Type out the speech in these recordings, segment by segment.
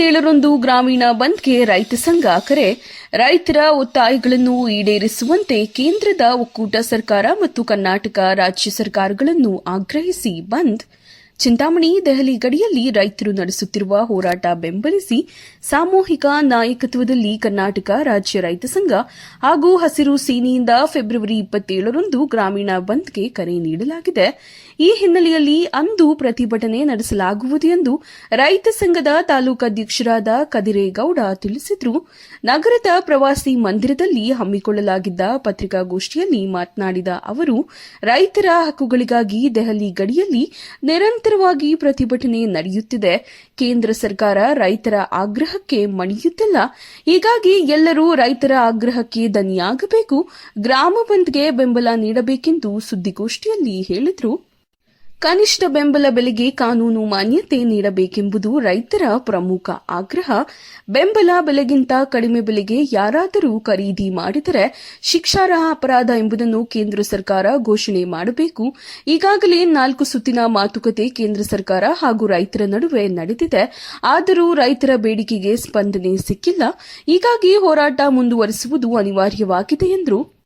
ಏಳರಂದು ಗ್ರಾಮೀಣ ಬಂದ್ಗೆ ರೈತ ಸಂಘ ಕರೆ. ರೈತರ ಒತ್ತಾಯಗಳನ್ನು ಈಡೇರಿಸುವಂತೆ ಕೇಂದ್ರದ ಒಕ್ಕೂಟ ಸರ್ಕಾರ ಮತ್ತು ಕರ್ನಾಟಕ ರಾಜ್ಯ ಸರ್ಕಾರಗಳನ್ನು ಆಗ್ರಹಿಸಿ ಬಂದ್. ಚಿಂತಾಮಣಿ, ದೆಹಲಿ ಗಡಿಯಲ್ಲಿ ರೈತರು ನಡೆಸುತ್ತಿರುವ ಹೋರಾಟ ಬೆಂಬಲಿಸಿ ಸಾಮೂಹಿಕ ನಾಯಕತ್ವದಲ್ಲಿ ಕರ್ನಾಟಕ ರಾಜ್ಯ ರೈತ ಸಂಘ ಹಾಗೂ ಹಸಿರು ಸೇನೆಯಿಂದ ಫೆಬ್ರವರಿ ಇಪ್ಪತ್ತೇಳರಂದು ಗ್ರಾಮೀಣ ಬಂದ್ಗೆ ಕರೆ ನೀಡಲಾಗಿದೆ. ಈ ಹಿನ್ನೆಲೆಯಲ್ಲಿ ಅಂದು ಪ್ರತಿಭಟನೆ ನಡೆಸಲಾಗುವುದು ಎಂದು ರೈತ ಸಂಘದ ತಾಲೂಕಾಧ್ಯಕ್ಷರಾದ ಕದಿರೇಗೌಡ ತಿಳಿಸಿದರು. ನಗರದ ಪ್ರವಾಸಿ ಮಂದಿರದಲ್ಲಿ ಹಮ್ಮಿಕೊಳ್ಳಲಾಗಿದ್ದ ಪತ್ರಿಕಾಗೋಷ್ಠಿಯಲ್ಲಿ ಮಾತನಾಡಿದ ಅವರು, ರೈತರ ಹಕ್ಕುಗಳಿಗಾಗಿ ದೆಹಲಿ ಗಡಿಯಲ್ಲಿ ನಿರಂತರವಾಗಿ ಪ್ರತಿಭಟನೆ ನಡೆಯುತ್ತಿದೆ. ಕೇಂದ್ರ ಸರ್ಕಾರ ರೈತರ ಆಗ್ರಹಕ್ಕೆ ಮಣಿಯುತ್ತಿಲ್ಲ. ಹೀಗಾಗಿ ಎಲ್ಲರೂ ರೈತರ ಆಗ್ರಹಕ್ಕೆ ದನಿಯಾಗಬೇಕು ಗ್ರಾಮ ಬಂದ್ಗೆ ಬೆಂಬಲ ನೀಡಬೇಕೆಂದು ಸುದ್ದಿಗೋಷ್ಠಿಯಲ್ಲಿ ಹೇಳಿದರು. ಕನಿಷ್ಠ ಬೆಂಬಲ ಬೆಲೆಗೆ ಕಾನೂನು ಮಾನ್ಯತೆ ನೀಡಬೇಕೆಂಬುದು ರೈತರ ಪ್ರಮುಖ ಆಗ್ರಹ. ಬೆಂಬಲ ಬೆಲೆಗಿಂತ ಕಡಿಮೆ ಬೆಲೆಗೆ ಯಾರಾದರೂ ಖರೀದಿ ಮಾಡಿದರೆ ಶಿಕ್ಷಾರ್ಹ ಅಪರಾಧ ಎಂಬುದನ್ನು ಕೇಂದ್ರ ಸರ್ಕಾರ ಘೋಷಣೆ ಮಾಡಬೇಕು. ಈಗಾಗಲೇ ನಾಲ್ಕು ಸುತ್ತಿನ ಮಾತುಕತೆ ಕೇಂದ್ರ ಸರ್ಕಾರ ಹಾಗೂ ರೈತರ ನಡುವೆ ನಡೆದಿದೆ. ಆದರೂ ರೈತರ ಬೇಡಿಕೆಗೆ ಸ್ಪಂದನೆ ಸಿಕ್ಕಿಲ್ಲ. ಹೀಗಾಗಿ ಹೋರಾಟ ಮುಂದುವರೆಸುವುದು ಅನಿವಾರ್ಯವಾಗಿದೆ ಎಂದರು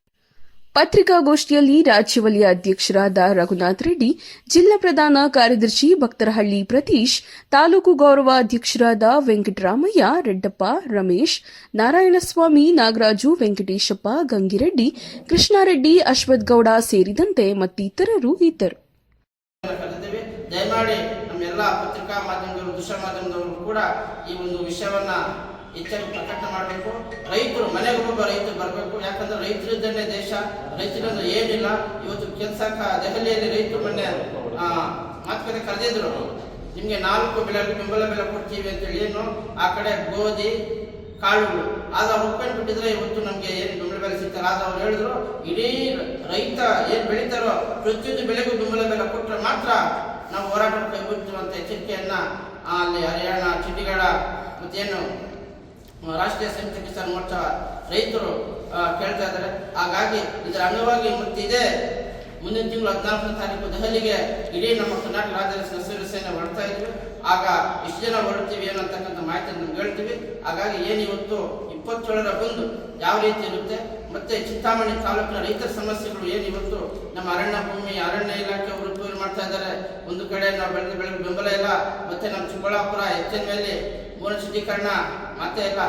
ಪತ್ರಿಕಾಗೋಷ್ಠಿಯಲ್ಲಿ ರಾಜ್ಯ ವಲಯ ಅಧ್ಯಕ್ಷರಾದ ರಘುನಾಥ್ ರೆಡ್ಡಿ, ಜಿಲ್ಲಾ ಪ್ರಧಾನ ಕಾರ್ಯದರ್ಶಿ ಭಕ್ತರಹಳ್ಳಿ ಪ್ರತೀಶ್, ತಾಲೂಕು ಗೌರವ ಅಧ್ಯಕ್ಷರಾದ ವೆಂಕಟರಾಮಯ್ಯ, ರೆಡ್ಡಪ್ಪ, ರಮೇಶ್, ನಾರಾಯಣಸ್ವಾಮಿ, ನಾಗರಾಜು, ವೆಂಕಟೇಶಪ್ಪ, ಗಂಗಿರೆಡ್ಡಿ, ಕೃಷ್ಣಾರೆಡ್ಡಿ ಅಶ್ವಥ್ ಗೌಡ ಸೇರಿದಂತೆ ಮತ್ತಿತರರು ಇದ್ದರು. ಈ ಒಂದು ವಿಷಯವನ್ನ ಹೆಚ್ಚಾಗಿ ಮಾಡಬೇಕು. ರೈತರು ಮನೆಗೊಬ್ಬ ರೈತರು ಬರಬೇಕು. ಯಾಕಂದ್ರೆ ರೈತರಿದ್ದನ್ನೇ ದೇಶ ರೈತರಿಂದ ಏನಿಲ್ಲ. ಇವತ್ತು ಕೆಲಸಕ್ಕ ದೆಹಲಿಯಲ್ಲಿ ರೈತರು ಮೊನ್ನೆ ಮಾತುಕತೆ ಕರೆದಿದ್ರು. ನಿಮಗೆ ನಾಲ್ಕು ಬೆಲೆ, ಬೆಂಬಲ ಬೆಲೆ ಕೊಡ್ತೀವಿ ಅಂತೇಳಿ. ಏನು? ಆ ಕಡೆ ಗೋಧಿ, ಕಾಳುಗಳು. ಆದ ಅವ್ರು ಒಪ್ಕೊಂಡು ಬಿಟ್ಟಿದ್ರೆ ಇವತ್ತು ನಮಗೆ ಏನು ಬೆಂಬಲ ಬೆಲೆ ಸಿಗ್ತಾರೆ? ಆದ ಅವ್ರು ಹೇಳಿದ್ರು, ಇಡೀ ರೈತ ಏನು ಬೆಳೀತಾರೋ ಪ್ರತಿಯೊಂದು ಬೆಳೆಗೂ ಬೆಂಬಲ ಬೆಲೆ ಕೊಟ್ಟರೆ ಮಾತ್ರ ನಾವು ಹೋರಾಟ ಕೈಗೊಳ್ತೀವಿ ಅಂತ ಅಲ್ಲಿ ಹರಿಯಾಣ, ಚಂಡೀಗಢ ಮತ್ತೇನು ರಾಷ್ಟ್ರೀಯ ಸಂಯುಕ್ತ ಕಿಸಾನ್ ಮೋರ್ಚಾ ರೈತರು ಕೇಳ್ತಾ ಇದ್ದಾರೆ. ಹಾಗಾಗಿ ಇದರ ಅಂಗವಾಗಿ ಮತ್ತಿದೆ ಮುಂದಿನ ತಿಂಗಳು ಹದಿನಾಲ್ಕನೇ ತಾರೀಕು ದೆಹಲಿಗೆ ಇಡೀ ನಮ್ಮ ಕರ್ನಾಟಕ ರಾಜ್ಯದ ಸದಸ್ಯರು ಸೇನೆ ಹೊರಡ್ತಾ ಇದ್ವಿ ಆಗ ಇಷ್ಟು ಜನ ಹೊರಡ್ತೀವಿ ಏನಂತಕ್ಕಂಥ ಮಾಹಿತಿ ನಮ್ಗೆ ಹೇಳ್ತೀವಿ. ಹಾಗಾಗಿ ಏನು ಇವತ್ತು ಇಪ್ಪತ್ತೇಳರ ಬಂದು ಯಾವ ರೀತಿ ಇರುತ್ತೆ, ಮತ್ತೆ ಚಿಂತಾಮಣಿ ತಾಲೂಕಿನ ರೈತರ ಸಮಸ್ಯೆಗಳು ಏನು ಇವತ್ತು, ನಮ್ಮ ಅರಣ್ಯ ಭೂಮಿ, ಅರಣ್ಯ ಇಲಾಖೆ ಅವರು ಮಾಡ್ತಾ ಇದ್ದಾರೆ. ಒಂದು ಕಡೆ ನಾವು ಬೆಳೆದ ಬೆಳೆಗೆ ಬೆಂಬಲ ಇಲ್ಲ, ಮತ್ತೆ ನಮ್ಮ ಚಿಕ್ಕಬಳ್ಳಾಪುರ ಹೆಚ್ಚಿನ ಮೇಲೆ ಮೂಲ ಶುದ್ಧೀಕರಣ ಮತ್ತೆ ಎಲ್ಲ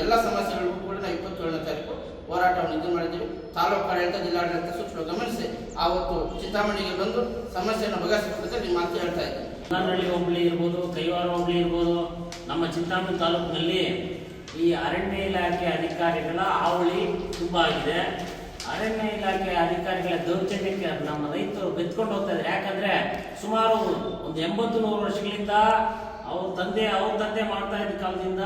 ಎಲ್ಲ ಸಮಸ್ಯೆಗಳಿಗೂ ಕೂಡ ನಾವು ಇಪ್ಪತ್ತೇಳನೇ ತಾರೀಕು ಹೋರಾಟವನ್ನು ಇದು ಮಾಡಿದ್ದೀವಿ. ತಾಲೂಕು ಆಡಳಿತ ಜಿಲ್ಲಾಡಳಿತ ಸೂಕ್ಷ್ಮ ಗಮನಿಸಿ ಆವತ್ತು ಚಿಂತಾಮಣಿಗೆ ಬಂದು ಸಮಸ್ಯೆಯನ್ನು ಬಗೆಹರಿಸಬೇಕು ನಿಮ್ಮ ಮಾತು ಹೇಳ್ತಾ ಇದ್ದೀನಿ. ಬಂಗಾರಹಳ್ಳಿ ಹೋಬಳಿ ಇರ್ಬೋದು, ಕೈವಾರ ಹೋಬಳಿ ಇರ್ಬೋದು, ನಮ್ಮ ಚಿಂತಾಮಣಿ ತಾಲೂಕಿನಲ್ಲಿ ಈ ಅರಣ್ಯ ಇಲಾಖೆ ಅಧಿಕಾರಿಗಳ ಹಾವಳಿ ತುಂಬ ಆಗಿದೆ. ಅರಣ್ಯ ಇಲಾಖೆ ಅಧಿಕಾರಿಗಳ ದೌರ್ಜನ್ಯಕ್ಕೆ ನಮ್ಮ ರೈತರು ಬೆತ್ಕೊಂಡು ಹೋಗ್ತಾ ಇದ್ದಾರೆ. ಯಾಕಂದ್ರೆ ಸುಮಾರು ಒಂದು ಎಂಬತ್ತು ನೂರು ವರ್ಷಗಳಿಂದ ಅವ್ರ ತಂದೆ ಅವ್ರ ತಂದೆ ಮಾಡ್ತಾ ಇದ್ದ ಕಾಲದಿಂದ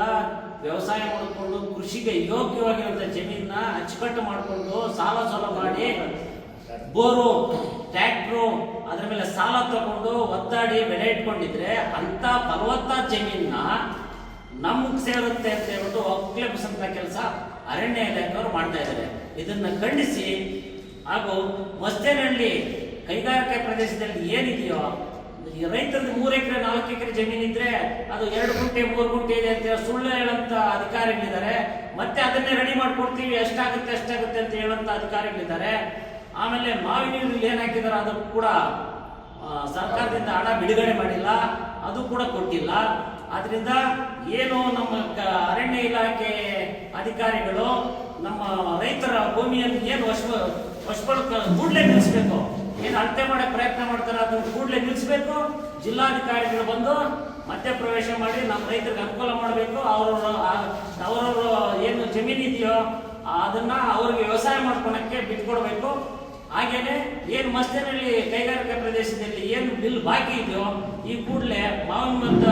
ವ್ಯವಸಾಯ ಮಾಡಿಕೊಂಡು ಕೃಷಿಗೆ ಯೋಗ್ಯವಾಗಿರುವಂಥ ಜಮೀನನ್ನ ಅಚ್ಚುಕಟ್ಟು ಮಾಡಿಕೊಂಡು ಸಾಲ ಸಾಲ ಮಾಡಿ ಬೋರು ಟ್ರ್ಯಾಕ್ಟ್ರು ಅದ್ರ ಮೇಲೆ ಸಾಲ ತಗೊಂಡು ಒತ್ತಾಡಿ ಬೆಲೆ ಇಟ್ಕೊಂಡಿದ್ರೆ ಅಂತ ಫಲವತ್ತಾದ ಜಮೀನ ನಮ್ಗೆ ಸೇರುತ್ತೆ ಅಂತ ಹೇಳ್ಬಿಟ್ಟು ಒಕ್ಕಲೆಬ್ಸಂತ ಕೆಲಸ ಅರಣ್ಯ ಇಲಾಖೆಯವರು ಮಾಡ್ತಾ ಇದ್ದಾರೆ ಇದನ್ನ ಖಂಡಿಸಿ ಹಾಗೂ ಮಸ್ತೇನಹಳ್ಳಿ ಕೈಗಾರಿಕೆ ಪ್ರದೇಶದಲ್ಲಿ ಏನಿದೆಯೋ ಈ ರೈತರದ್ದು ಮೂರು ಎಕರೆ, ನಾಲ್ಕು ಎಕರೆ ಜಮೀನು ಇದ್ರೆ ಅದು ಎರಡು ಗುಂಟೆ, ಮೂರು ಗುಂಟೆ ಇದೆ ಅಂತ ಸುಳ್ಳು ಹೇಳಂತ ಅಧಿಕಾರಿಗಳಿದ್ದಾರೆ. ಮತ್ತೆ ಅದನ್ನೇ ರೆಡಿ ಮಾಡ್ಕೊಡ್ತೀವಿ, ಎಷ್ಟಾಗುತ್ತೆ ಎಷ್ಟಾಗುತ್ತೆ ಅಂತ ಹೇಳಂತ ಅಧಿಕಾರಿಗಳಿದ್ದಾರೆ. ಆಮೇಲೆ ಮಾವಿನ ಏನ್ ಹಾಕಿದಾರೆ, ಅದು ಕೂಡ ಸರ್ಕಾರದಿಂದ ಹಣ ಬಿಡುಗಡೆ ಮಾಡಿಲ್ಲ, ಅದು ಕೂಡ ಕೊಟ್ಟಿಲ್ಲ. ಆದ್ರಿಂದ ಏನು ನಮ್ಮ ಅರಣ್ಯ ಇಲಾಖೆ ಅಧಿಕಾರಿಗಳು ನಮ್ಮ ರೈತರ ಭೂಮಿಯಲ್ಲಿ ಏನು ವಶ ವಶಪಡ್ಕ, ಕೂಡಲೇ ನಿಲ್ಲಿಸ್ಬೇಕು? ಏನು ಅಳತೆ ಮಾಡಕ್ಕೆ ಪ್ರಯತ್ನ ಮಾಡ್ತಾರೆ ಅದನ್ನು ಕೂಡಲೇ ನಿಲ್ಲಿಸಬೇಕು ಜಿಲ್ಲಾಧಿಕಾರಿಗಳು ಬಂದು ಮಧ್ಯ ಪ್ರವೇಶ ಮಾಡಿ ನಮ್ಮ ರೈತರಿಗೆ ಅನುಕೂಲ ಮಾಡಬೇಕು. ಅವರವ್ರ ಅವರವರು ಏನು ಜಮೀನು ಇದೆಯೋ ಅದನ್ನ ಅವ್ರಿಗೆ ವ್ಯವಸಾಯ ಮಾಡ್ಕೊಳಕ್ಕೆ ಬಿಟ್ಕೊಡ್ಬೇಕು. ಹಾಗೇನೆ ಏನು ಮಸ್ತಿನಲ್ಲಿ ಕೈಗಾರಿಕಾ ಪ್ರದೇಶದಲ್ಲಿ ಏನು ಬಿಲ್ ಬಾಕಿ ಇದೆಯೋ ಈ ಕೂಡಲೇ ಮಾವಿನ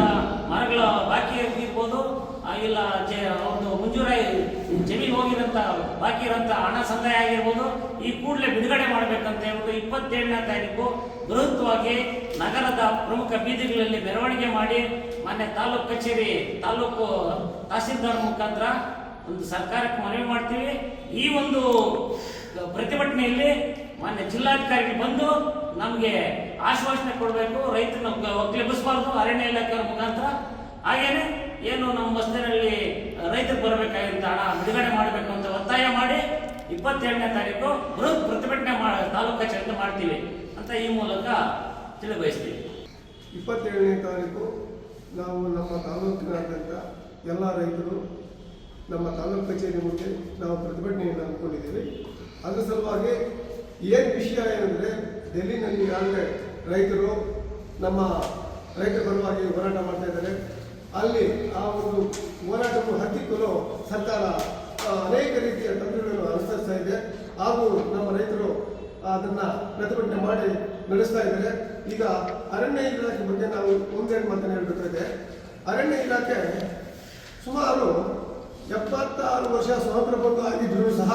ಮರಗಳ ಬಾಕಿ ಇರ್ಬೋದು ಇಲ್ಲ ಒಂದು ಮಂಜೂರಾಯಿ ಜಮೀನು ಹೋಗಿರಂತ ಬಾಕಿ ಇರೋಂಥ ಹಣ ಸಂದಾಯ ಆಗಿರ್ಬೋದು, ಈ ಕೂಡಲೇ ಬಿಡುಗಡೆ ಮಾಡಬೇಕಂತ ಹೇಳ್ಬಿಟ್ಟು ಇಪ್ಪತ್ತೇಳನೇ ತಾರೀಕು ಬೃಹತ್ವಾಗಿ ನಗರದ ಪ್ರಮುಖ ಬೀದಿಗಳಲ್ಲಿ ಮೆರವಣಿಗೆ ಮಾಡಿ ಮೊನ್ನೆ ತಾಲೂಕು ಕಚೇರಿ, ತಾಲೂಕು ತಹಸೀಲ್ದಾರ್ ಮುಖಾಂತರ ಒಂದು ಸರ್ಕಾರಕ್ಕೆ ಮನವಿ ಮಾಡ್ತೀವಿ. ಈ ಒಂದು ಪ್ರತಿಭಟನೆಯಲ್ಲಿ ಮಾನ್ಯ ಜಿಲ್ಲಾಧಿಕಾರಿಗೆ ಬಂದು ನಮಗೆ ಆಶ್ವಾಸನೆ ಕೊಡಬೇಕು. ರೈತರನ್ನ ಒಗ್ಲೆಬ್ಬಿಸಬಾರ್ದು ಅರಣ್ಯ ಇಲಾಖೆಯ ಮುಖಾಂತರ. ಹಾಗೇನೆ ಏನು ನಮ್ಮ ಬಸ್ತಿನಲ್ಲಿ ರೈತರು ಬರಬೇಕಾಗಿದ್ದ ಹಣ ಬಿಡುಗಡೆ ಮಾಡಬೇಕು ಅಂತ ಒತ್ತಾಯ ಮಾಡಿ ಇಪ್ಪತ್ತೇಳನೇ ತಾರೀಕು ಬೃಹತ್ ಪ್ರತಿಭಟನೆ ಮಾಡ ತಾಲೂಕು ಕಚೇರಿಯಿಂದ ಮಾಡ್ತೀವಿ ಅಂತ ಈ ಮೂಲಕ ತಿಳಿಬಯಸ್ತೀವಿ. ಇಪ್ಪತ್ತೇಳನೇ ತಾರೀಕು ನಾವು ನಮ್ಮ ತಾಲೂಕಿನಾದ್ಯಂತ ಎಲ್ಲ ರೈತರು ನಮ್ಮ ತಾಲೂಕು ಕಚೇರಿ ಮುಂದೆ ನಾವು ಪ್ರತಿಭಟನೆಯನ್ನು ಅಂದ್ಕೊಂಡಿದ್ದೀವಿ ಅದರ ಸಲುವಾಗಿ ಏನು ವಿಷಯ ಏನಂದರೆ ಡೆಲ್ಲಿನಲ್ಲಿ ಈಗಾಗಲೇ ರೈತರು ನಮ್ಮ ರೈತರ ಪರವಾಗಿ ಹೋರಾಟ ಮಾಡ್ತಾ ಇದ್ದಾರೆ. ಅಲ್ಲಿ ಆ ಒಂದು ಹೋರಾಟವನ್ನು ಹತ್ತಿಕ್ಕಲು ಸರ್ಕಾರ ಅನೇಕ ರೀತಿಯ ತಂತ್ರಗಳನ್ನು ಅನುಸರಿಸ್ತಾ ಇದೆ. ಹಾಗೂ ನಮ್ಮ ರೈತರು ಅದನ್ನ ಪ್ರತಿಭಟನೆ ಮಾಡಿ ನಡೆಸ್ತಾ ಇದ್ದಾರೆ. ಈಗ ಅರಣ್ಯ ಇಲಾಖೆ ಬಗ್ಗೆ ನಾವು ಒಂದೇನು ಮಾತನ್ನು ಹೇಳಬೇಕಾಗಿದೆ ಅರಣ್ಯ ಇಲಾಖೆ ಸುಮಾರು ಎಪ್ಪತ್ತಾರು ವರ್ಷ ಸ್ವತಂತ್ರ ಬಂದು ಆಗಿದ್ರು ಸಹ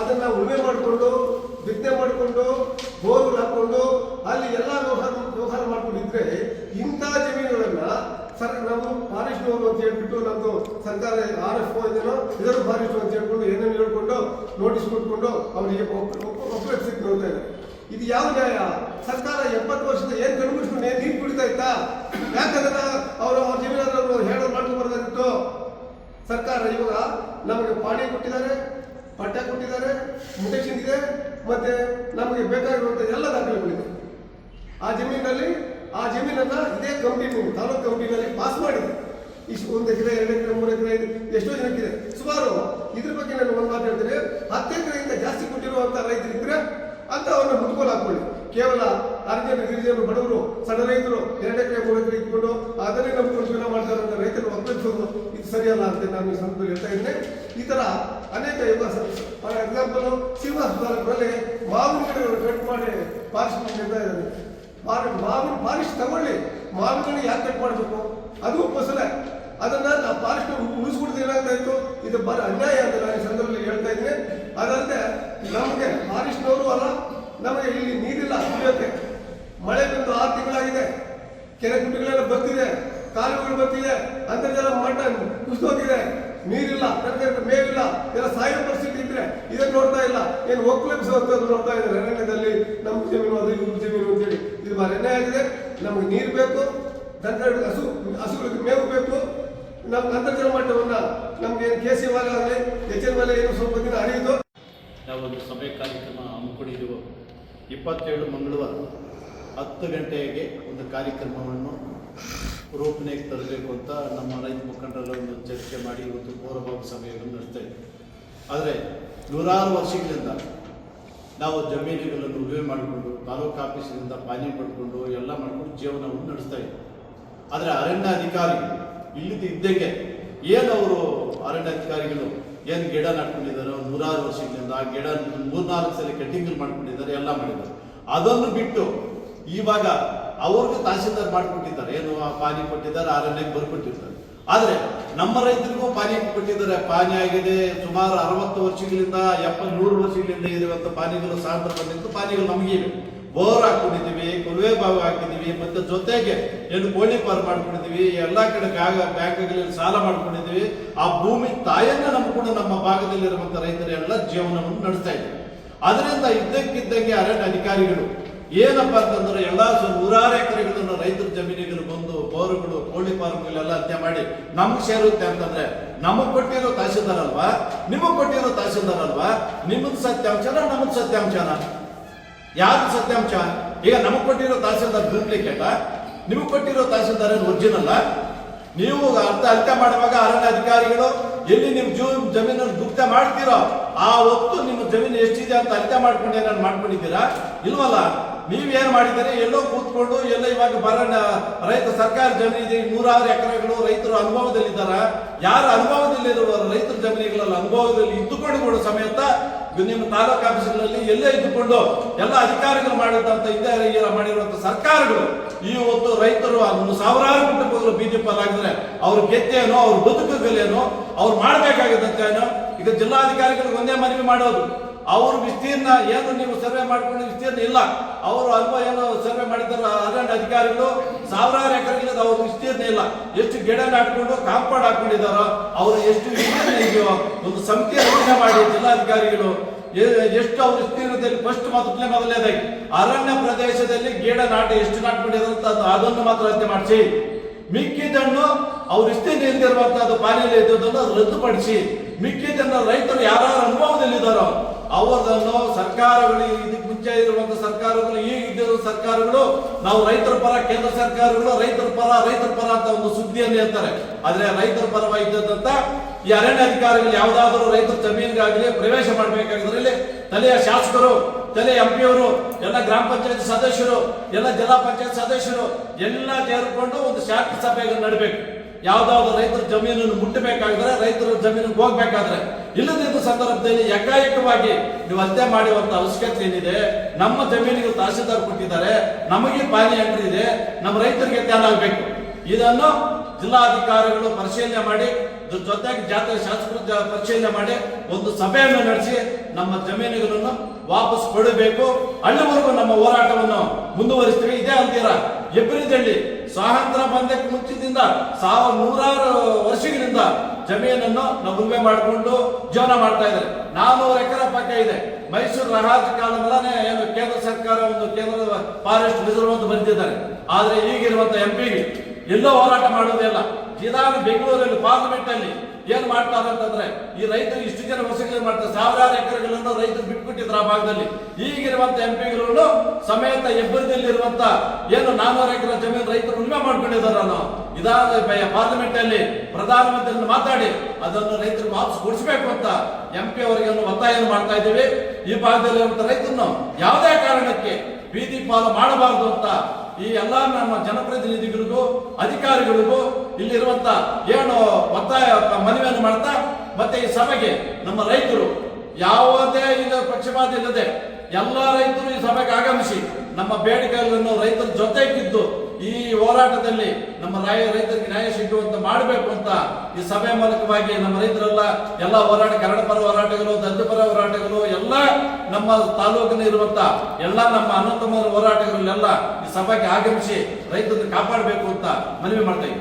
ಅದನ್ನ ಉಳುಮೆ ಮಾಡಿಕೊಂಡು, ಬಿತ್ತನೆ ಮಾಡಿಕೊಂಡು, ಬೋರ್ಗಳು ಹಾಕ್ಕೊಂಡು, ಅಲ್ಲಿ ಎಲ್ಲ ವ್ಯವಹಾರ ವ್ಯವಹಾರ ಮಾಡ್ಕೊಂಡಿದ್ರೆ ಇಂಥ ಜಮೀನುಗಳನ್ನ ಸರ್, ನಾವು ಫಾರೆಸ್ಟ್ನವರು ಅಂತ ಹೇಳ್ಬಿಟ್ಟು ನಮ್ದು ಸರ್ಕಾರ ಆರ್ ಎಫ್ ಇದೆಯೋ ಇದರ ಫಾರೆಸ್ಟ್ ಅಂತ ಹೇಳ್ಕೊಂಡು ಏನೇನು ಹೇಳ್ಕೊಂಡು ನೋಟಿಸ್ ಕೊಟ್ಕೊಂಡು ಅವರಿಗೆ ಒಪ್ಪಿಗೆ ನೋಡ್ತಾ ಇದು ಯಾವ ನ್ಯಾಯ? ಸರ್ಕಾರ ಎಪ್ಪತ್ತು ವರ್ಷದ ಏನ್ ಕಣ್ಮುಚ್ಕೊಂಡು ಏನ್ ನೀರು ಕುಡಿತಾ ಇತ್ತಾ? ಯಾಕಂದ್ರೆ ಅವರು ಅವ್ರ ಜಮೀನಾದ್ರು ಹೇಳೋ ಮಾಡ್ಕೊಂಡು ಬರ್ದಾಗಿತ್ತು. ಸರ್ಕಾರ ಇವಾಗ ನಮಗೆ ಪಾಣಿ ಕೊಟ್ಟಿದ್ದಾರೆ, ಪಟ್ಟ ಕೊಟ್ಟಿದ್ದಾರೆ ಮುಂದೆ ಇದೆ ಮತ್ತೆ ನಮಗೆ ಬೇಕಾಗಿರುವಂತ ಎಲ್ಲ ದಾಖಲೆಗಳಿದೆ. ಆ ಜಮೀನಲ್ಲಿ ಆ ಜಮೀನನ್ನ ಇದೇ ಕಂಪ್ನಿ ತಾಲೂಕು ಕಂಪ್ನಿನಲ್ಲಿ ಪಾಸ್ ಮಾಡಿದೆ ಇಷ್ಟು ಒಂದು ಎಕರೆ, ಎರಡು ಎಕರೆ, ಮೂರು ಎಕರೆ ಎಷ್ಟೋ ಜನಕ್ಕಿದೆ. ಸುಮಾರು ಇದ್ರ ಬಗ್ಗೆ ನಾನು ಒಂದು ಮಾತಾಡ್ತೇನೆ ಹತ್ತು ಎಕರೆಯಿಂದ ಜಾಸ್ತಿ ಕೊಟ್ಟಿರುವಂತ ರೈತರಿದ್ರೆ ಅಂತ ಅವ್ರನ್ನ ಮುಟ್ಕೋಲ್ ಹಾಕೊಳ್ಳಿ. ಕೇವಲ ಅರ್ಜನ ಗಿರಿಜನರು ಬಡವರು, ಸಣ್ಣ ರೈತರು ಎರಡು ಎಕರೆ, ಮೂರು ಎಕರೆ ಇಟ್ಕೊಂಡು ಅದನ್ನೇ ನಮ್ಮ ಜೀವನ ಮಾಡ್ತಾರಂತ ರೈತರು ಒಪ್ಪಿಸೋದು ಇದು ಸರಿಯಲ್ಲ ಅಂತ ನಾನು ಈ ಸಂದರ್ಭದಲ್ಲಿ ಹೇಳ್ತಾ ಇದ್ದೇನೆ. ಈ ತರ ಅನೇಕ ಫಾರ್ ಎಕ್ಸಾಂಪಲ್ ಸಿನಿಮಾ ಸುಧಾರಕರಲ್ಲಿ ಮಾವಿನ ಗಿಡಗಳು ಕಟ್ ಮಾಡಿ ಪಾಲಿಶ್ ಇದ್ದಾರೆ ಮಾವಿನ ಪಾಲಿಶ್ ತಗೊಳ್ಳಿ. ಮಾವಿನ ಯಾಕೆ ಕಟ್ ಮಾಡಬೇಕು? ಅದು ಫಸಲೆ ಅದನ್ನ ನಾವು ಪಾಲಿಶ್ ಉಳಿಸ್ಬಿಡ್ದು ಏನಾಗ್ತಾಯಿತ್ತು ಇದು ಬರ ಅನ್ಯಾಯ ಅಂತ ನಾನು ಈ ಸಂದರ್ಭದಲ್ಲಿ ಹೇಳ್ತಾ ಇದ್ದೀನಿ. ಅದಲ್ಲದೆ ನಮಗೆ ಫಾರೆಸ್ಟ್ನವರು ಅಲ್ಲ, ನಮಗೆ ಇಲ್ಲಿ ನೀರಿಲ್ಲ ಕುಡಿಯೋಕೆ. ಮಳೆ ಬಂದು ಆರು ತಿಂಗಳಾಗಿದೆ. ಕೆರೆ ಗುಂಡಿಗಳೆಲ್ಲ ಬರ್ತಿದೆ ಕಾಲುಗಳು ಬರ್ತಿದೆ ಅಂತರ್ಜಲ ಮಟ್ಟ ಕುಸಿದೋಗಿದೆ ನೀರಿಲ್ಲ ತರಕಾರಿ ಮೇವಿಲ್ಲ. ಎಲ್ಲ ಸಾಯೋ ಪರಿಸ್ಥಿತಿ ಇದ್ರೆ ಇದನ್ನು ನೋಡ್ತಾ ಇಲ್ಲ. ಏನು ಒಕ್ಕಲಿಪಿಸುವಂಥದ್ದು ನೋಡ್ತಾ ಇದ್ದಾರೆ ಅರಣ್ಯದಲ್ಲಿ. ನಮ್ಮ ಜಮೀನು, ಅದು ಇವ್ರ ಜಮೀನು ಇದು ಅರಣ್ಯ ಆಗಿದೆ. ನಮಗೆ ನೀರು ಬೇಕು ದನಕರು ಹಸು, ಹಸುಗಳಿಗೆ ಮೇವು ಬೇಕು. ನಮ್ಮ ಅಂತರ್ಜಲ ಮಟ್ಟವನ್ನು ನಮಗೆ ಕೆ ಸಿ ವಾಲೆ ಆಗಲಿ ಎಚ್ ಎನ್ ವಾಲೆ ಏನು ಸ್ವಲ್ಪ ದಿನ ಹರಿಯಿತು ನಾವೊಂದು ಸಭೆ ಕಾರ್ಯಕ್ರಮ ಹಮ್ಮಿಕೊಂಡಿದ್ದೆವು. ಇಪ್ಪತ್ತೇಳು ಮಂಗಳವಾರ ಹತ್ತು ಗಂಟೆಗೆ ಒಂದು ಕಾರ್ಯಕ್ರಮವನ್ನು ರೂಪಣೆಗೆ ತರಬೇಕು ಅಂತ ನಮ್ಮ ರೈತ ಮುಖಂಡರೆಲ್ಲ ಒಂದು ಚರ್ಚೆ ಮಾಡಿ ಇವತ್ತು ಪೂರ್ವಭಾವಿ ಸಭೆಯನ್ನು ನಡೆಸ್ತಾ ಇದ್ದೀವಿ ಆದರೆ ನೂರಾರು ವರ್ಷಗಳಿಂದ ನಾವು ಜಮೀನುಗಳನ್ನು ಉಳುಮೆ ಮಾಡಿಕೊಂಡು, ತಾಲೂಕು ಆಫೀಸಿನಿಂದ ಪಾನಿ ಪಡ್ಕೊಂಡು ಎಲ್ಲ ಮಾಡಿಕೊಂಡು ಜೀವನವನ್ನು ನಡೆಸ್ತಾ ಇದ್ದೀವಿ ಆದರೆ ಅರಣ್ಯ ಅಧಿಕಾರಿ ಇಲ್ಲಿದ್ದು ಇದ್ದಕ್ಕೆ ಏನು ಅವರು ಅರಣ್ಯ ಅಧಿಕಾರಿಗಳು ಏನು ಗಿಡ ನಾಟ್ಕೊಂಡಿದ್ದಾರೆ ನೂರಾರು ವರ್ಷಗಳಿಂದ ಆ ಗಿಡ ಮೂರ್ನಾಲ್ಕು ಸಲ ಕಟಿಂಗ್ ಮಾಡ್ಕೊಂಡಿದ್ದಾರೆ, ಎಲ್ಲ ಮಾಡಿದ್ದಾರೆ. ಅದನ್ನು ಬಿಟ್ಟು ಇವಾಗ ಅವ್ರಿಗೆ ತಹಸೀಲ್ದಾರ್ ಮಾಡಿಕೊಟ್ಟಿದ್ದಾರೆ. ಏನು ಆ ಪಾನಿ ಕೊಟ್ಟಿದ್ದಾರೆ, ಅರಣ್ಯಕ್ಕೆ ಬರ್ಕೊಟ್ಟಿರ್ತಾರೆ ಆದ್ರೆ ನಮ್ಮ ರೈತರಿಗೂ ಪಾನಿ ಕೊಟ್ಟಿದ್ದಾರೆ. ಪಾನಿ ಆಗಿದೆ. ಸುಮಾರು ಅರವತ್ತು ವರ್ಷಗಳಿಂದ ಎಪ್ಪತ್ತು ನೂರು ವರ್ಷಗಳಿಂದ ಇರುವಂತ ಪಾನಿಗಳು ಸಾಂದ್ರ ಬಂದಿದ್ದು ಪಾನಿಗಳು ನಮಗಿವೆ ಬೋರ್ ಹಾಕೊಂಡಿದ್ದೀವಿ ಕೊಳವೆ ಬಾವು ಹಾಕಿದ್ದೀವಿ, ಮತ್ತೆ ಜೊತೆಗೆ ಏನು ಕೋಳಿ ಪಾರ್ ಮಾಡ್ಕೊಂಡಿದ್ದೀವಿ, ಎಲ್ಲ ಕಡೆ ಬ್ಯಾಂಕ್ಗಳಲ್ಲಿ ಸಾಲ ಮಾಡ್ಕೊಂಡಿದ್ದೀವಿ. ಆ ಭೂಮಿ ತಾಯನ್ನ ಕೂಡ ನಮ್ಮ ಭಾಗದಲ್ಲಿರುವಂಥ ರೈತರೆಲ್ಲ ಜೀವನವನ್ನು ನಡೆಸ್ತಾ ಇದ್ದಾರೆ. ಅದರಿಂದ ಇದ್ದಕ್ಕಿದ್ದಂಗೆ ಅರಣ್ಯ ಅಧಿಕಾರಿಗಳು ಏನಪ್ಪಾ ಅಂತಂದ್ರೆ ಎಲ್ಲಾ ನೂರಾರು ಎಕರೆಗಳನ್ನು ರೈತರ ಬೋರುಗಳು ಕೋಳಿ ಫಾರ್ಮ್ಗಳೆಲ್ಲ ಹತ್ಯೆ ಮಾಡಿ ನಮ್ಗೆ ಸೇರುತ್ತೆ ಅಂತಂದ್ರೆ ನಮಗ್ ಕೊಟ್ಟಿರೋ ತಹಸೀಲ್ದಾರ್ ಅಲ್ವಾ ನಿಮಗ್ ಕೊಟ್ಟಿರೋ ತಹಸೀಲ್ದಾರ್ ಅಲ್ವಾ ನಿಮ್ಮದ್ ಸತ್ಯಾಂಶನ ನಮಗ್ ಸತ್ಯಾಂಶನ? ಯಾರು ಸತ್ಯಾಂಶ? ಈಗ ನಮಗ್ ಕೊಟ್ಟಿರೋ ತಹಸೀಲ್ದಾರ್ ಡೂಪ್ಲಿಕೇಟ ನಿಮಗ್ ಕೊಟ್ಟಿರೋ ತಹಸೀಲ್ದಾರ್ ಒರಿಜಿನಲ್ಲ? ನೀವು ಅರ್ಥ ಹತ್ಯೆ ಮಾಡುವಾಗ ಅರಣ್ಯ ಅಧಿಕಾರಿಗಳು ಎಲ್ಲಿ ನಿಮ್ ಜೂ ಜಮೀನಲ್ಲಿ ಗುಪ್ತ ಮಾಡ್ತೀರೋ ಆ ಹೊತ್ತು ನಿಮ್ಮ ಜಮೀನು ಎಷ್ಟಿದೆ ಅಂತ ಅರ್ಥ ಮಾಡ್ಕೊಂಡು ಏನಾದ್ರು ಮಾಡ್ಕೊಂಡಿದ್ದೀರಾ? ಇಲ್ವಲ್ಲ? ನೀವೇನ್ ಮಾಡಿದ್ದೀರಿ? ಎಲ್ಲೋ ಕೂತ್ಕೊಂಡು ಎಲ್ಲ ಇವಾಗ ಬರ ರೈತ ಸರ್ಕಾರ ಜಮೀನಿದೆ, ನೂರಾರು ಎಕರೆಗಳು ರೈತರು ಅನುಭವದಲ್ಲಿದ್ದಾರ? ಯಾರ ಅನುಭವದಲ್ಲಿರುವ ರೈತರ ಜಮೀನುಗಳಲ್ಲಿ ಅನುಭವದಲ್ಲಿ ಇದ್ದುಕೊಂಡು ಕೂಡ ಸಮೇತ ನಿಮ್ಮ ತಾಲೂಕು ಆಫೀಸ್ಗಳಲ್ಲಿ ಎಲ್ಲೇ ಇದ್ದುಕೊಂಡು ಎಲ್ಲ ಅಧಿಕಾರಿಗಳು ಮಾಡಿದಂತ ಇದ್ದಾರೆ ಈಗ ಮಾಡಿರುವಂತ ಸರ್ಕಾರಗಳು ಹೊತ್ತು ರೈತರು ಸಾವಿರಾರು ಕುಟುಂಬಗಳು ಬಿಜೆಪಿಯಲ್ಲಾಗಿದ್ರೆ ಅವ್ರ ಗೆದ್ದೇನೋ ಅವ್ರ ಬದುಕುಗಳೇನೋ ಅವ್ರು ಮಾಡಬೇಕಾಗಿದ್ದಂತೇನೋ, ಈಗ ಜಿಲ್ಲಾಧಿಕಾರಿಗಳು ಒಂದೇ ಮನವಿ ಮಾಡೋದು. ಅವ್ರ ವಿಸ್ತೀರ್ಣ ಏನು ನೀವು ಸರ್ವೆ ಮಾಡ್ಕೊಂಡು ವಿಸ್ತೀರ್ಣ ಇಲ್ಲ. ಅವರು ಅಲ್ಪ ಏನು ಸರ್ವೆ ಮಾಡಿದ್ದಾರೆ, ಅರಣ್ಯ ಅಧಿಕಾರಿಗಳು. ಸಾವಿರಾರು ಎಕರೆಗಳಿಂದ ಅವ್ರ ವಿಸ್ತೀರ್ಣ ಇಲ್ಲ. ಎಷ್ಟು ಗಿಡ ನಾಟ್ಕೊಂಡು, ಕಾಂಪೌಂಡ್ ಹಾಕೊಂಡಿದಾರೋ ಅವರು ಎಷ್ಟು ವಿಸ್ತೀರ್ಣ ಇದೆಯೋ, ಒಂದು ಸಮಿತಿ ರಚನೆ ಮಾಡಿ ಜಿಲ್ಲಾಧಿಕಾರಿಗಳು. ಎಷ್ಟು ಅವ್ರ ವಿಸ್ತೀರ್ಣದಲ್ಲಿ ಫಸ್ಟ್ ಮೊದಲನೇ ಮೊದಲನೇದಾಗಿ. ಅರಣ್ಯ ಪ್ರದೇಶದಲ್ಲಿ ಗಿಡ ನಾಟ ಎಷ್ಟು ಅದು- ಅದನ್ನು ಮಾತ್ರ ರಚನೆ ಮಾಡಿಸಿ. ಮಿಕ್ಕಿದ್ದನ್ನು ಅವ್ರ ಇಷ್ಟೇ ಪಾಲಿನ ಪಾಲಿಯಲ್ಲಿ ಇದ್ದದನ್ನು ರದ್ದುಪಡಿಸಿ. ಮಿಕ್ಕಿದ್ದನ್ನು ರೈತರು ಯಾರು ಅನುಭವದಲ್ಲಿದ್ದಾರೋ ಅವರನ್ನು ಸರ್ಕಾರಗಳು ಇದಕ್ಕೆ ಮುಂಚೆ ಇರುವಂತಹ ಸರ್ಕಾರಗಳು, ಈಗ ಸರ್ಕಾರಗಳು, ನಾವು ರೈತರ ಪರ, ಕೇಂದ್ರ ಸರ್ಕಾರಗಳು ರೈತರ ಪರ ರೈತರ ಪರ ಅಂತ ಒಂದು ಸುದ್ದಿಯನ್ನು ಹೇಳ್ತಾರೆ. ಆದ್ರೆ ರೈತರ ಪರವಾಗಿದ್ದಂತ ಈ ಅರಣ್ಯ ಅಧಿಕಾರಿಗಳು ಯಾವ್ದಾದ್ರು ರೈತರ ಜಮೀನಿಗಾಗಲಿ ಪ್ರವೇಶ ಮಾಡಬೇಕಾಗಿದ್ರಲ್ಲಿ ತಲೆಯ ಶಾಸಕರು, ತಲೆ ಎಂ ಅವರು ಎಲ್ಲ ಗ್ರಾಮ ಪಂಚಾಯತ್ ಸದಸ್ಯರು, ಎಲ್ಲ ಜಿಲ್ಲಾ ಪಂಚಾಯತ್ ಸದಸ್ಯರು ಎಲ್ಲ ಸೇರಿಕೊಂಡು ಒಂದು ಶಾಂತಿ ಸಭೆಗಳು ನಡಬೇಕು. ಯಾವ್ದಾವ್ದು ರೈತರ ಜಮೀನನ್ನು ಮುಟ್ಟಬೇಕಾದ್ರೆ ರೈತರ ಜಮೀನಿಗೆ ಹೋಗ್ಬೇಕಾದ್ರೆ ಇಲ್ಲದಿದ್ದ ಸಂದರ್ಭದಲ್ಲಿ ಏಕಾಏಕವಾಗಿ ನೀವು ಹತ್ಯೆ ಮಾಡುವಂತ ಅವಶ್ಯಕತೆ ಏನಿದೆ, ನಮ್ಮ ಜಮೀನಿಗೆ ತಹಸೀಲ್ದಾರ್ ಕೊಟ್ಟಿದ್ದಾರೆ, ನಮಗೆ ಪಾನಿ ಎಂಟ್ರಿ ಇದೆ, ನಮ್ಮ ರೈತರಿಗೆ ಧ್ಯಾನ ಆಗ್ಬೇಕು. ಇದನ್ನು ಜಿಲ್ಲಾಧಿಕಾರಿಗಳು ಪರಿಶೀಲನೆ ಮಾಡಿ ಜೊತೆಗೆ ಜಾತ್ರೆ ಶಾಸಕರು ಪರಿಶೀಲನೆ ಮಾಡಿ ಒಂದು ಸಭೆಯನ್ನು ನಡೆಸಿ ನಮ್ಮ ಜಮೀನುಗಳನ್ನು ವಾಪಸ್ ಕೊಡಬೇಕು. ಅಲ್ಲಿವರೆಗೂ ನಮ್ಮ ಹೋರಾಟವನ್ನು ಮುಂದುವರಿಸ್ತೀವಿ. ಇದೇ ಅಂತೀರ? ಎಬ್ರಿದಲ್ಲಿ ಸ್ವಾತಂತ್ರ್ಯ ಬಂದಕ್ಕೆ ಮುಂಚಿನಿಂದ ಸಾವಿರ ನೂರಾರು ವರ್ಷಗಳಿಂದ ಜಮೀನನ್ನು ಉಳುಮೆ ಮಾಡಿಕೊಂಡು ಜೀವನ ಮಾಡ್ತಾ ಇದ್ದಾರೆ. ನಾನೂರು ಎಕರೆ ಪಕ್ಕ ಇದೆ. ಮೈಸೂರು ರಹಾಜ್ ಕಾಲದಲ್ಲೇ ಏನು ಕೇಂದ್ರ ಸರ್ಕಾರ ಒಂದು ಕೇಂದ್ರದ ಫಾರೆಸ್ಟ್ ರಿಸರ್ವ್ ಅಂತ ಬಂದಿದ್ದಾರೆ ಆದ್ರೆ ಈಗಿರುವಂತ ಎಂ ಪಿಗೆ ಎಲ್ಲೋ ಹೋರಾಟ ಮಾಡೋದಿಲ್ಲ ನಿಧಾನ ಬೆಂಗಳೂರಲ್ಲಿ ಪಾರ್ಲಿಮೆಂಟ್ ಅಲ್ಲಿ ಏನ್ ಮಾಡ್ತಾರೆ ಅಂತಂದ್ರೆ, ಈ ರೈತರು ಇಷ್ಟು ಜನ ಮಾಡ್ತಾರೆ, ಸಾವಿರಾರು ಎಕರೆಗಳನ್ನು ರೈತರು ಬಿಟ್ಬಿಟ್ಟಿದ್ರು ಆ ಭಾಗದಲ್ಲಿ. ಈಗಿರುವಂತ ಎಂ ಪಿಗಳು ಸಮೇತ ಹೆಬ್ಬರದಲ್ಲಿರುವಂತ ಏನು ನಾನೂರು ಎಕರೆ ಜಮೀನು ರೈತರು ವಿಮೆ ಮಾಡ್ಕೊಂಡಿದ್ದಾರೆ ನಾನು ಇದಾದ ಪಾರ್ಲಿಮೆಂಟ್ ಅಲ್ಲಿ ಪ್ರಧಾನಮಂತ್ರಿ ಮಾತಾಡಿ, ಅದನ್ನು ರೈತರು ವಾಪಸ್ ಕೊಡಿಸಬೇಕು ಅಂತ ಎಂ ಪಿ ಅವರಿಗೆ ಒತ್ತಾಯ ಮಾಡ್ತಾ ಇದ್ದೀವಿ. ಈ ಭಾಗದಲ್ಲಿರುವಂತ ರೈತರನ್ನು ಯಾವುದೇ ಕಾರಣಕ್ಕೆ ಬೀದಿ ಪಾಲು ಮಾಡಬಾರದು ಅಂತ ಈ ಎಲ್ಲ ನಮ್ಮ ಜನಪ್ರತಿನಿಧಿಗಳಿಗೂ, ಅಧಿಕಾರಿಗಳಿಗೂ ಇಲ್ಲಿರುವಂತ ಏನು ಒತ್ತಾಯ ಮನವಿಯನ್ನು ಮಾಡ್ತಾ, ಮತ್ತೆ ಈ ಸಭೆಗೆ ನಮ್ಮ ರೈತರು ಯಾವುದೇ ಇದು ಪಕ್ಷಪಾತ ಇಲ್ಲದೆ ಎಲ್ಲ ರೈತರು ಈ ಸಭೆಗೆ ಆಗಮಿಸಿ ನಮ್ಮ ಬೇಡಿಕೆಗಳನ್ನು ರೈತರ ಜೊತೆಗಿದ್ದು ಈ ಹೋರಾಟದಲ್ಲಿ ನಮ್ಮ ರಾಯ ರೈತರಿಗೆ ನ್ಯಾಯ ಸಿಗುವಂತ ಮಾಡಬೇಕು ಅಂತ ಈ ಸಭೆ ಮೂಲಕವಾಗಿ ನಮ್ಮ ರೈತರೆಲ್ಲ ಎಲ್ಲ ಹೋರಾಟ, ಕನ್ನಡ ಪರ ಹೋರಾಟಗಳು, ದಲಿತ ಪರ ಹೋರಾಟಗಳು, ಎಲ್ಲ ನಮ್ಮ ತಾಲೂಕಿನ ಇರುವಂತ ಎಲ್ಲ ನಮ್ಮ ಅನಂತಮರ ಹೋರಾಟಗಳನ್ನೆಲ್ಲ ಈ ಸಭೆಗೆ ಆಗಮಿಸಿ ರೈತರನ್ನು ಕಾಪಾಡಬೇಕು ಅಂತ ಮನವಿ ಮಾಡ್ತಾ